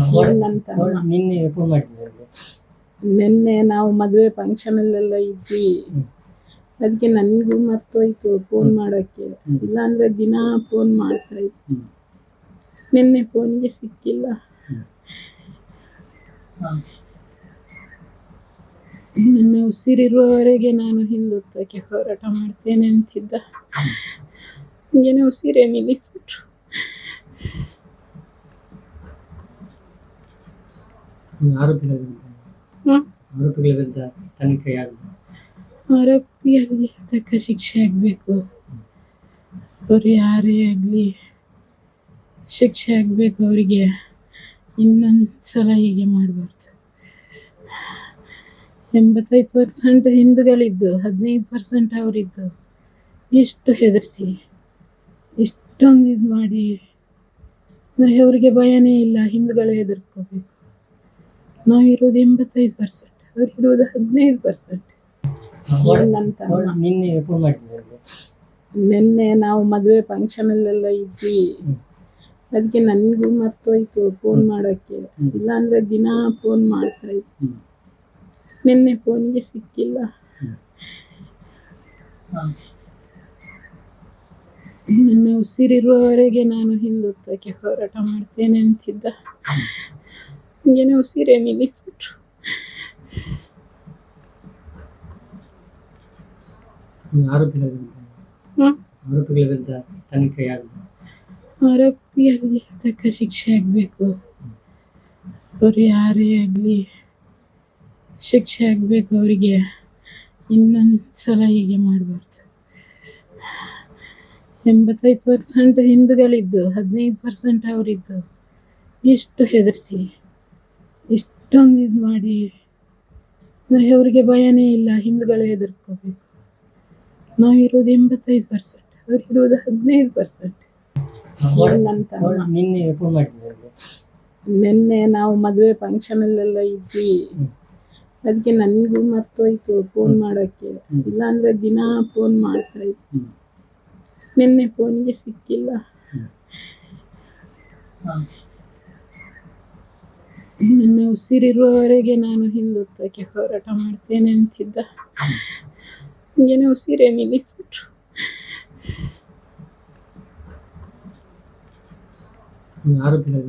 ನನ್ನ ಫೋನ್ ಮಾಡಿದ್ದೆ ನಾವು ಮದುವೆ ಫಂಕ್ಷನಲ್ಲೆಲ್ಲ ಇದ್ವಿ. ಅದಕ್ಕೆ ನನಗೂ ಮರ್ತೋಯ್ತು ಫೋನ್ ಮಾಡೋಕ್ಕೆ. ಇಲ್ಲಾಂದ್ರೆ ದಿನ ಫೋನ್ ಮಾಡ್ತಾ ಇತ್ತು. ನಿನ್ನೆ ಫೋನ್ಗೆ ಸಿಕ್ಕಿಲ್ಲ. ನನ್ನ ಉಸಿರಿರುವವರೆಗೆ ನಾನು ಹಿಂದುತ್ತಕ್ಕೆ ಹೋರಾಟ ಮಾಡ್ತೇನೆ ಅಂತಿದ್ದ. ಹಿಂಗೇನೆ ಉಸಿರೇ ನಿಲ್ಲಿಸ್ಬಿಟ್ರು. ಆರೋಪಿಗಳ ವಿರುದ್ಧ. ಹ್ಮ್. ಆರೋಪಿಗಳ ವಿರುದ್ಧ ತನಿಖೆ ಆರೋಪಿಯಲ್ಲಿ ತಕ್ಕ ಶಿಕ್ಷೆ ಆಗಬೇಕು. ಅವ್ರು ಯಾರೇ ಆಗಲಿ ಶಿಕ್ಷೆ ಆಗಬೇಕು ಅವರಿಗೆ. ಇನ್ನೊಂದು ಸಲ ಹೀಗೆ ಮಾಡಬಾರ್ದು. ಎಂಬತ್ತೈದು ಪರ್ಸೆಂಟ್ ಹಿಂದೂಗಳಿದ್ದು ಹದಿನೈದು ಪರ್ಸೆಂಟ್ ಅವರಿದ್ದು. ಎಷ್ಟು ಹೆದರಿಸಿ ಇಷ್ಟೊಂದು ಇದು ಮಾಡಿ. ಅಂದರೆ ಅವರಿಗೆ ಭಯನೇ ಇಲ್ಲ ಹಿಂದೂಗಳು ಹೆದರ್ಕೋಬೇಕು. ನಾವಿರೋದು ಎಂಬತ್ತೈದು ಪರ್ಸೆಂಟ್ ಅವ್ರಿರೋದು ಹದಿನೈದು ಪರ್ಸೆಂಟ್ ನನ್ನ ತಮ್ಮ. ನಿನ್ನೆ ಫೋನ್ ಮಾಡಿದ್ದೆ ಅವ್ರಿಗೆ. ನಿನ್ನೆ ನಾವು ಮದುವೆ ಫಂಕ್ಷನಲ್ಲೆಲ್ಲ ಇದ್ವಿ. ಅದಕ್ಕೆ ನನಗೂ ಮರ್ತೋಯ್ತು ಫೋನ್ ಮಾಡೋಕ್ಕೆ. ಇಲ್ಲಾಂದ್ರೆ ದಿನ ಫೋನ್ ಮಾಡ್ತಾ ಇತ್ತು. ನಿನ್ನೆ ಫೋನ್ಗೆ ಸಿಕ್ಕಿಲ್ಲ. ನನ್ನ ಉಸಿರಿರುವವರೆಗೆ ನಾನು ಹಿಂದುತ್ತಕ್ಕೆ ಹೋರಾಟ ಮಾಡ್ತೇನೆ ಅಂತಿದ್ದ. ಹಿಂಗೇನೆ ಸೀರೆ ನಿಲ್ಲಿಸ್ಬಿಟ್ರು ಆರೋಪಿಗಳ ವಿರುದ್ಧ ತನಿಖೆ ಆರೋಪಿಯಲ್ಲಿ ತಕ್ಕ ಶಿಕ್ಷೆ ಆಗಬೇಕು ಅವ್ರು ಯಾರೇ ಆಗಲಿ ಶಿಕ್ಷೆ ಆಗಬೇಕು ಅವರಿಗೆ ಇನ್ನೊಂದು ಸಲ ಹೀಗೆ ಮಾಡಬಾರ್ದು ಎಂಬತ್ತೈದು ಪರ್ಸೆಂಟ್ ಹಿಂದೂಗಳಿದ್ದು ಹದಿನೈದು ಪರ್ಸೆಂಟ್ ಅವರಿದ್ದು ಎಷ್ಟು ಹೆದರಿಸಿ ಇಷ್ಟೊಂದು ಇದು ಮಾಡಿ. ಅಂದರೆ ಅವರಿಗೆ ಭಯನೇ ಇಲ್ಲ ಹಿಂದುಗಳು ಹೆದರ್ಕೋಬೇಕು. ನಾವಿರೋದು ಎಂಬತ್ತೈದು ಪರ್ಸೆಂಟ್ ಅವ್ರಿಗಿರೋದು ಹದಿನೈದು ಪರ್ಸೆಂಟ್ ನನ್ನ ತಮ್ಮ. ನಿನ್ನೆ ಫೋನ್ ಮಾಡಿದ್ದೆ ಅವ್ರಿಗೆ. ನಿನ್ನೆ ನಾವು ಮದುವೆ ಫಂಕ್ಷನಲ್ಲೆಲ್ಲ ಇದ್ವಿ. ಅದಕ್ಕೆ ನನಗೂ ಮರ್ತೋಯ್ತು ಫೋನ್ ಮಾಡೋಕ್ಕೆ. ಇಲ್ಲಾಂದ್ರೆ ದಿನ ಫೋನ್ ಮಾಡ್ತಾ ಇತ್ತು. ನಿನ್ನೆ ಫೋನ್ಗೆ ಸಿಕ್ಕಿಲ್ಲ. ನನ್ನ ಉಸಿರಿರುವವರೆಗೆ ನಾನು ಹಿಂದುತ್ವಕ್ಕೆ ಹೋರಾಟ ಮಾಡ್ತೇನೆ ಅಂತಿದ್ದ. ಹಿಂಗೇನೆ ಉಸಿರೆ ನಿಲ್ಲಿಸ್ಬಿಟ್ರು. ಆರೋಪಿಗಳ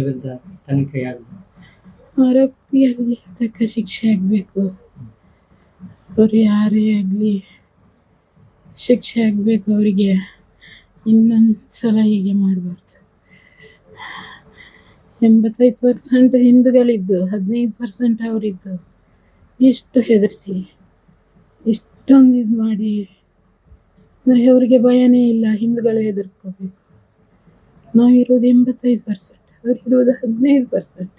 ವಿರುದ್ಧ. ತನಿಖೆ ಆರೋಪಿಯಲ್ಲಿ ತಕ್ಕ ಶಿಕ್ಷೆ ಆಗಬೇಕು. ಅವರು ಯಾರೇ ಆಗಲಿ ಶಿಕ್ಷೆ ಆಗಬೇಕು ಅವರಿಗೆ. ಇನ್ನೊಂದು ಸಲ ಹೀಗೆ ಮಾಡಬಾರ್ದು. ಎಂಬತ್ತೈದು ಪರ್ಸೆಂಟ್ ಹಿಂದೂಗಳಿದ್ದು, ಹದಿನೈದು ಪರ್ಸೆಂಟ್ ಅವರಿದ್ದು. ಎಷ್ಟು ಹೆದರಿಸಿ ಇಷ್ಟೊಂದು ಇದು ಮಾಡಿ. ಅಂದರೆ ಅವರಿಗೆ ಭಯನೇ ಇಲ್ಲ ಹಿಂದೂಗಳು ಹೆದರ್ಕೋಬೇಕು. ನಾವಿರೋದು ಎಂಬತ್ತೈದು ಪರ್ಸೆಂಟ್ ಅವರಿರೋದು ಹದಿನೈದು ಪರ್ಸೆಂಟ್